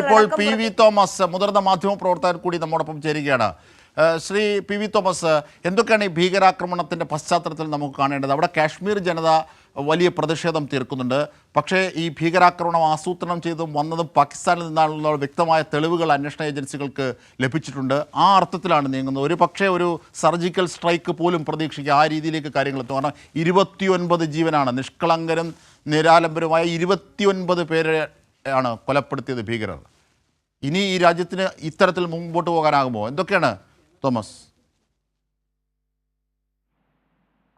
ഇപ്പോൾ P V Thomas മുതിർന്ന മാധ്യമ പ്രവർത്തകർ കൂടി നമ്മോടൊപ്പം ചേരുകയാണ്. ശ്രീ പി വി തോമസ് എന്തൊക്കെയാണ് ഈ ഭീകരാക്രമണത്തിന്റെ പശ്ചാത്തലത്തിൽ നമുക്ക് കാണേണ്ടത്? അവിടെ കാശ്മീർ ജനത വലിയ പ്രതിഷേധം തീർക്കുന്നുണ്ട്. പക്ഷേ ഈ ഭീകരാക്രമണം ആസൂത്രണം ചെയ്തും വന്നതും പാകിസ്ഥാനിൽ നിന്നാണെന്നുള്ള വ്യക്തമായ തെളിവുകൾ അന്വേഷണ ഏജൻസികൾക്ക് ലഭിച്ചിട്ടുണ്ട്. ആ അർത്ഥത്തിലാണ് നീങ്ങുന്നത്. ഒരു പക്ഷേ ഒരു സർജിക്കൽ സ്ട്രൈക്ക് പോലും പ്രതീക്ഷിക്കുക ആ രീതിയിലേക്ക് കാര്യങ്ങൾ എത്തും. കാരണം ഇരുപത്തിയൊൻപത് ജീവനാണ്. നിഷ്കളങ്കരും നിരാലംബരുമായ ഇരുപത്തിയൊൻപത് പേരെ ആണ് കൊലപ്പെടുത്തിയത് ഭീകരർ. ഇനി ഈ രാജ്യത്തിന് ഇത്തരത്തിൽ മുമ്പോട്ട് പോകാനാകുമോ? എന്തൊക്കെയാണ് തോമസ്?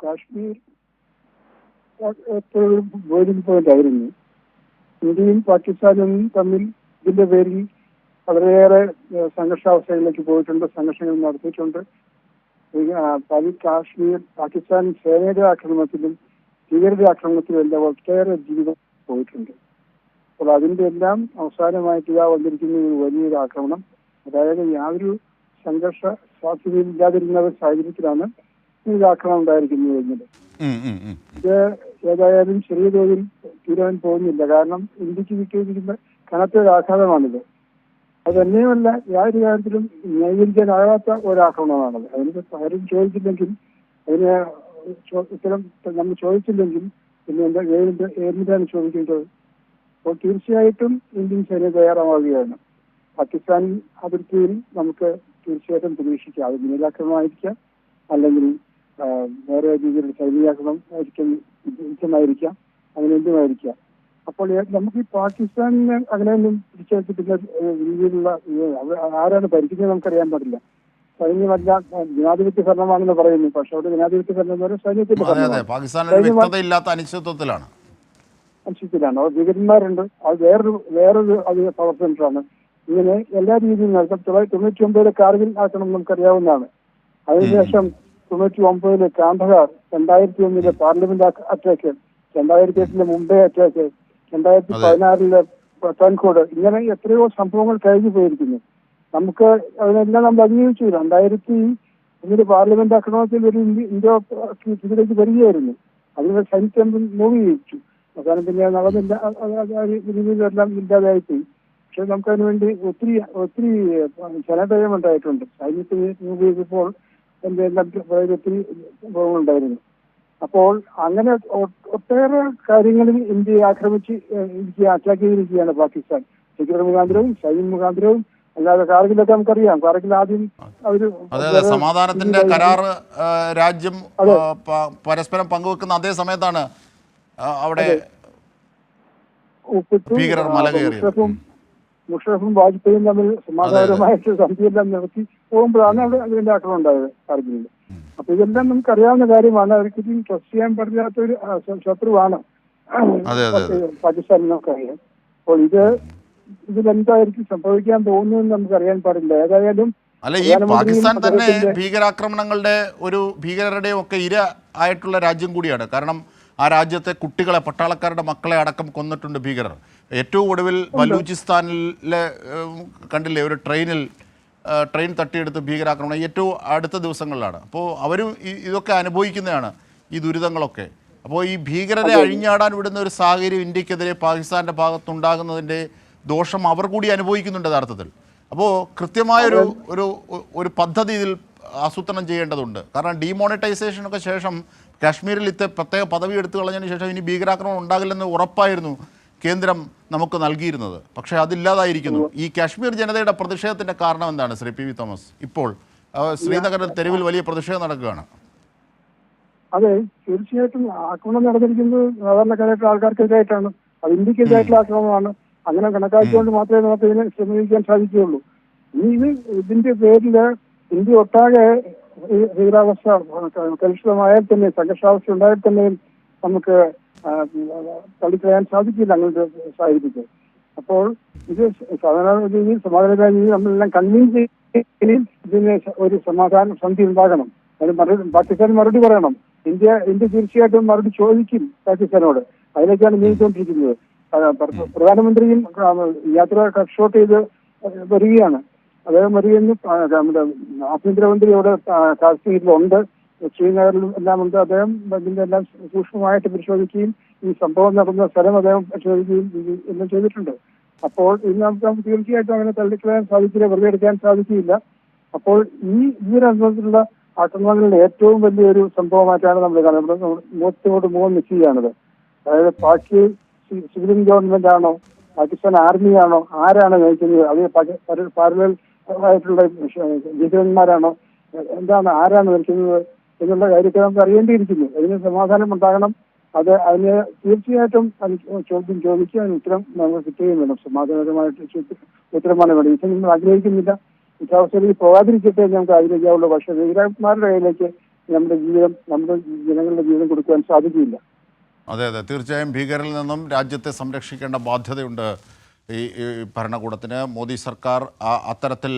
കാശ്മീർ പോയിന്റ് ആയിരുന്നു ഇന്ത്യയും പാകിസ്ഥാനും തമ്മിൽ ഇതിന്റെ പേരിൽ വളരെയേറെ സംഘർഷാവസ്ഥകളിലേക്ക് പോയിട്ടുണ്ട് സംഘർഷങ്ങൾ നടത്തിയിട്ടുണ്ട്. കാശ്മീർ പാകിസ്ഥാൻ സേനയുടെ ആക്രമണത്തിലും ഭീകരരുടെ ആക്രമണത്തിലും എല്ലാം ഒട്ടേറെ ജീവിതം പോയിട്ടുണ്ട്. അപ്പോൾ അതിന്റെ എല്ലാം അവസാനമായിട്ട് ഇതാ വന്നിരിക്കുന്ന ഒരു വലിയൊരു ആക്രമണം. അതായത് യാതൊരു സംഘർഷ സാധ്യതയില്ലാതിരുന്ന ഒരു സാഹചര്യത്തിലാണ് ഈ ആക്രമണം ഉണ്ടായിരിക്കുന്നത് എന്നത്. ഇത് ഏതായാലും ചെറിയ തോതിൽ തീരാൻ പോകുന്നില്ല. കാരണം ഇന്ത്യയ്ക്ക് കിട്ടിയിരിക്കുന്ന കനത്ത ഒരു ആഘാതമാണിത്. അത് തന്നെയുമല്ല യാതൊരു കാര്യത്തിലും ന്യായീകരിക്കാനാകാത്ത ഒരാക്രമണമാണത് അതിന് ആരും ചോദിച്ചില്ലെങ്കിൽ അതിന് ഉത്തരം നമ്മൾ ചോദിച്ചില്ലെങ്കിൽ പിന്നെ എന്താ ഏതിന്റെ ഏതിന്റെയാണ് ചോദിക്കേണ്ടത്? അപ്പോൾ തീർച്ചയായിട്ടും ഇന്ത്യൻ സേന തയ്യാറാവുകയാണ്. പാകിസ്ഥാൻ അതിർത്തിയിൽ നമുക്ക് തീർച്ചയായിട്ടും പ്രതീക്ഷിക്കാം. അത് മിന്നലാക്രമണമായിരിക്കാം അല്ലെങ്കിൽ വേറെ രീതിയിലുള്ള സൈനികാക്രമണം ആയിരിക്കും യുദ്ധമായിരിക്കാം അങ്ങനെ എന്തുമായിരിക്കാം. അപ്പോൾ നമുക്ക് ഈ പാകിസ്ഥാനിനെ അങ്ങനെയൊന്നും പിടിച്ചെടുത്ത് പിന്നെ രീതിയിലുള്ള ആരാണ് ഭരിക്കുന്നത് നമുക്കറിയാൻ പാടില്ല. സൈന്യമല്ല ജനാധിപത്യ ഭരണമാണെന്ന് പറയുന്നു. പക്ഷെ അവിടെ ജനാധിപത്യ ഭരണം എന്ന് പറയുന്നത് സൈന്യത്തിന്റെ പാകിസ്ഥാനിൽ വ്യക്തതയില്ലാത്ത അംശത്തിലാണ് അത് ഭീകരന്മാരുണ്ട്. അത് വേറൊരു വേറൊരു അത് പവർ സെന്ററാണ് ഇങ്ങനെ എല്ലാ രീതിയിലും നടത്തും തൊള്ളായിരത്തി തൊണ്ണൂറ്റി ഒമ്പതിലെ കാർഗിൽ ആക്രമണം നമുക്കറിയാവുന്നതാണ്. അതിനുശേഷം തൊണ്ണൂറ്റി ഒമ്പതിലെ കാന്തഹാർ രണ്ടായിരത്തി ഒന്നിലെ പാർലമെന്റ് അറ്റാക്ക് രണ്ടായിരത്തി എട്ടിലെ മുംബൈ അറ്റാക്ക് രണ്ടായിരത്തി പതിനാറിലെ പത്താൻകോട് ഇങ്ങനെ എത്രയോ സംഭവങ്ങൾ കഴിഞ്ഞു പോയിരിക്കുന്നു. നമുക്ക് അതിനെല്ലാം നമ്മൾ അംഗീകരിച്ചു. രണ്ടായിരത്തി ഒന്നിലെ പാർലമെന്റ് ആക്രമണത്തിൽ ഒരു ഇന്ത്യ ഇന്ത്യ ഇതിലേക്ക് വരികയായിരുന്നു. അതിനെ സൈന്യം മൂവ് ചെയ്യിച്ചു അവസാനം പിന്നെ നടന്നില്ല. അത് ഇല്ലാതായി പോയി പക്ഷെ നമുക്ക് അതിനു വേണ്ടി ഒത്തിരി ഒത്തിരി ജനദയം ഉണ്ടായിട്ടുണ്ട്. സൈന്യത്തിന് ഉപയോഗിച്ചപ്പോൾ എന്റെ എല്ലാം ഒത്തിരി ഉണ്ടായിരുന്നു. അപ്പോൾ അങ്ങനെ ഒട്ടേറെ കാര്യങ്ങളിൽ ഇന്ത്യയെ ആക്രമിച്ച് ഇന്ത്യ അറ്റാക്ക് ചെയ്തിരിക്കുകയാണ് പാകിസ്ഥാൻ. ഭീകര മുഖാന്തരവും സൈന്യം മുഖാന്തരവും അല്ലാതെ കാർഗിലൊക്കെ നമുക്കറിയാം. കാർഗിൽ ആദ്യം അവർ അതെ സമാധാനത്തിന്റെ കരാർ രാജ്യം പരസ്പരം പങ്കുവെക്കുന്ന അതേ സമയത്താണ് അവിടെ ഭീകരർ മല കയറി മുഷറഫും വാജ്പേയും തമ്മിൽ സമാധാനപരമായിട്ട് സന്ധിയെല്ലാം നടത്തി പോകുമ്പോഴാണ് അവിടെ അതിന്റെ ആക്രമണം ഉണ്ടായത് കാർഗിലിൽ അപ്പൊ ഇതെല്ലാം നമുക്ക് അറിയാവുന്ന കാര്യമാണ്. ഒരിക്കലും ട്രസ്റ്റ് ചെയ്യാൻ പറ്റാത്ത ഒരു ശത്രുവാണ്. പാകിസ്ഥാൻ നമുക്കറിയാം അപ്പോൾ ഇത് ഇതിലെന്തായിരിക്കും സംഭവിക്കാൻ പോകുന്നതെന്ന് നമുക്ക് അറിയാൻ പാടില്ല. ഏതായാലും അല്ല ഈ പാകിസ്ഥാൻ തന്നെ ഭീകരാക്രമണങ്ങളുടെ ഒരു ഭീകരരുടെയും ഒക്കെ ഇര ആയിട്ടുള്ള രാജ്യം കൂടിയാണ്. കാരണം ആ രാജ്യത്തെ കുട്ടികളെ പട്ടാളക്കാരുടെ മക്കളെ അടക്കം കൊന്നിട്ടുണ്ട് ഭീകരർ. ഏറ്റവും ഒടുവിൽ ബലൂചിസ്ഥാനിലെ കണ്ടില്ലേ ഒരു ട്രെയിനിൽ ട്രെയിൻ തട്ടിയെടുത്ത് ഭീകരാക്രമണം. ഏറ്റവും അടുത്ത ദിവസങ്ങളിലാണ്. അപ്പോൾ അവരും ഇതൊക്കെ അനുഭവിക്കുന്നതാണ് ഈ ദുരിതങ്ങളൊക്കെ. അപ്പോൾ ഈ ഭീകരരെ അഴിഞ്ഞാടാൻ വിടുന്ന ഒരു സാഹചര്യം ഇന്ത്യക്കെതിരെ പാകിസ്ഥാന്റെ ഭാഗത്തുണ്ടാകുന്നതിന്റെ ദോഷം അവർ കൂടി അനുഭവിക്കുന്നുണ്ട് യഥാർത്ഥത്തിൽ. അപ്പോൾ കൃത്യമായൊരു ഒരു ഒരു പദ്ധതി ഇതിൽ ആസൂത്രണം ചെയ്യേണ്ടതുണ്ട്. കാരണം ഡിമോണിറ്റൈസേഷനൊക്കെ ശേഷം കാശ്മീരിൽ ഇത്തെ പ്രത്യേക പദവി എടുത്തു കളഞ്ഞതിന് ശേഷം ഇനി ഭീകരാക്രമണം ഉണ്ടാകില്ലെന്ന് ഉറപ്പായിരുന്നു കേന്ദ്രം നമുക്ക് നൽകിയിരുന്നത്. പക്ഷേ അതില്ലാതായിരിക്കുന്നു. ഈ കാശ്മീർ ജനതയുടെ പ്രതിഷേധത്തിന്റെ കാരണം എന്താണ് ശ്രീ പി വി തോമസ്? ഇപ്പോൾ ശ്രീനഗറിൽ തെരുവിൽ വലിയ പ്രതിഷേധം നടക്കുകയാണ്. അതെ തീർച്ചയായിട്ടും ആക്രമണം നടന്നിരിക്കുന്നത് സാധാരണക്കാരായിട്ട് ആൾക്കാർക്കെതിരായിട്ടാണ്. അത് ഇന്ത്യക്കെതിരായിട്ടുള്ള ആക്രമണമാണ്. അങ്ങനെ കണക്കാക്കിക്കൊണ്ട് മാത്രമേ നമുക്ക് ഇതിനെ ശ്രമിക്കാൻ സാധിക്കുകയുള്ളൂ. ഇനി ഇത് ഇതിന്റെ പേരിൽ ഇന്ത്യ ഒട്ടാകെ ഈ ഭീകരാവസ്ഥ കലുഷിതമായാൽ തന്നെ സംഘർഷാവസ്ഥ ഉണ്ടായാൽ തന്നെയും നമുക്ക് തള്ളിക്കളയാൻ സാധിക്കില്ല അങ്ങനത്തെ സാഹചര്യത്തിൽ. അപ്പോൾ ഇത് സാധാരണ രീതിയിൽ സമാധാനപരമായ രീതിയിൽ നമ്മളെല്ലാം കൺവിൻസ് ചെയ്യും ഇതിന് ഒരു സമാധാന സന്ധി ഉണ്ടാകണം. അതിന് മറുപടി പാകിസ്ഥാൻ മറുപടി പറയണം. ഇന്ത്യ ഇന്ത്യ തീർച്ചയായിട്ടും മറുപടി ചോദിക്കും പാകിസ്ഥാനോട്. അതിലേക്കാണ് നീങ്ങിക്കൊണ്ടിരിക്കുന്നത്. പ്രധാനമന്ത്രിയും യാത്ര കട്ട് ഷോട്ട് ചെയ്ത് വരികയാണ്. അദ്ദേഹം വരികയെന്ന് ആ, നമ്മുടെ ചർച്ച കാശ്മീരിലുണ്ട് ശ്രീനഗറിലും എല്ലാം ഉണ്ട് അദ്ദേഹം ഇതിന്റെ എല്ലാം സൂക്ഷ്മമായിട്ട് പരിശോധിക്കുകയും ഈ സംഭവം നടന്ന സ്ഥലം അദ്ദേഹം പരിശോധിക്കുകയും എല്ലാം ചെയ്തിട്ടുണ്ട്. അപ്പോൾ ഇത് നമുക്ക് തീർച്ചയായിട്ടും അങ്ങനെ തള്ളിക്കളയാൻ സാധിക്കില്ല വെറുതെ എടുക്കാൻ സാധിക്കില്ല അപ്പോൾ ഈ ഈ രംഗത്തിലുള്ള ആക്രമണങ്ങളുടെ ഏറ്റവും വലിയൊരു സംഭവമായിട്ടാണ് നമ്മൾ കാണുന്നത്. മുഖത്തോട് മുഖം നിൽക്കുകയാണത് അതായത് പാക്കി സിവിലിയൻ ഗവൺമെന്റ് ആണോ പാകിസ്ഥാൻ ആർമിയാണോ ആരാണ് നയിക്കുന്നത്? അത് പാരലൽ ആയിട്ടുള്ള വിജയന്മാരാണോ എന്താണ് ആരാണ് നിൽക്കുന്നത് എന്നുള്ള കാര്യത്തെ നമുക്ക് അറിയേണ്ടിയിരിക്കുന്നു. അതിന് സമാധാനം ഉണ്ടാകണം. അത് അതിന് തീർച്ചയായിട്ടും ചോദ്യം ചോദിക്കുക അതിന് ഉത്തരം നമുക്ക് കിട്ടുകയും വേണം. സമാധാനപരമായിട്ട് ഉത്തരമാണ് വേണം ഇത് നമ്മൾ ആഗ്രഹിക്കുന്നില്ല. ഇക്കാവസ്ഥയിലേക്ക് പോകാതിരിക്കട്ടെ നമുക്ക് ആഗ്രഹിക്കാവുള്ളൂ. പക്ഷേ ഭീകരന്മാരുടെ കയ്യിലേക്ക് നമ്മുടെ ജീവിതം നമ്മുടെ ജനങ്ങളുടെ ജീവിതം കൊടുക്കുവാൻ സാധിക്കില്ല. അതെ അതെ. തീർച്ചയായും ഭീകരരിൽ നിന്നും രാജ്യത്തെ സംരക്ഷിക്കേണ്ട ബാധ്യതയുണ്ട്. ഈ ഭരണകൂടത്തിന് മോദി സർക്കാർ അത്തരത്തിൽ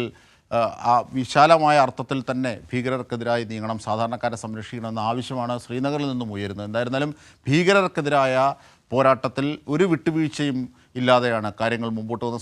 ആ, ആ വിശാലമായ അർത്ഥത്തിൽ തന്നെ ഭീകരർക്കെതിരായി നീങ്ങണം സാധാരണക്കാരെ സംരക്ഷിക്കണമെന്ന ആവശ്യമാണ് ശ്രീനഗറിൽ നിന്നും ഉയരുന്നത്. എന്തായിരുന്നാലും ഭീകരർക്കെതിരായ പോരാട്ടത്തിൽ ഒരു വിട്ടുവീഴ്ചയും ഇല്ലാതെയാണ് കാര്യങ്ങൾ മുമ്പോട്ട് വന്നത്